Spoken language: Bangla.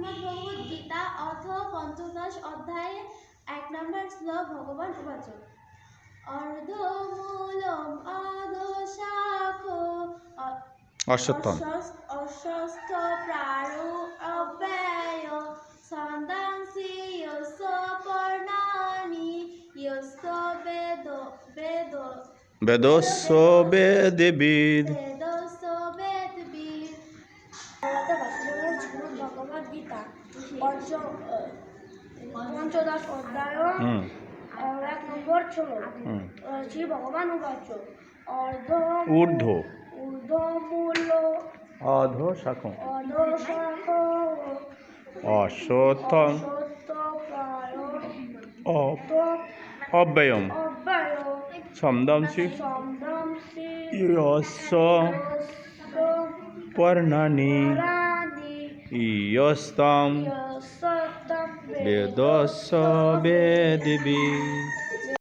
শ্রীমদ্ ভগবদ গীতা অথ পঞ্চদশ অধ্যায়ে এক নম্বর শ্লোক ভগবান উবাচ অর্ধমূলম অধশাখ অশ্বত্থম। অস্বস্থ প্রাণো অব্যয় পর্ণানি যস্য বেদ বেদ বেদস্য বেদিবিদ শ্রীমদ্ ভগবদ গীতা পঞ্চ পঞ্চদশ অধ্যায় এক নম্বর ছিল শ্রী ভগবান অর্ধ ঊর্ধ্ব। ঊর্ধ্বমূল অধ শাখ। অশ্বত্থম সত্য অব্যয়ম। পর্ণানি। রানি ইয়স্তাম সত্যম বেদস্য বেদিবিদ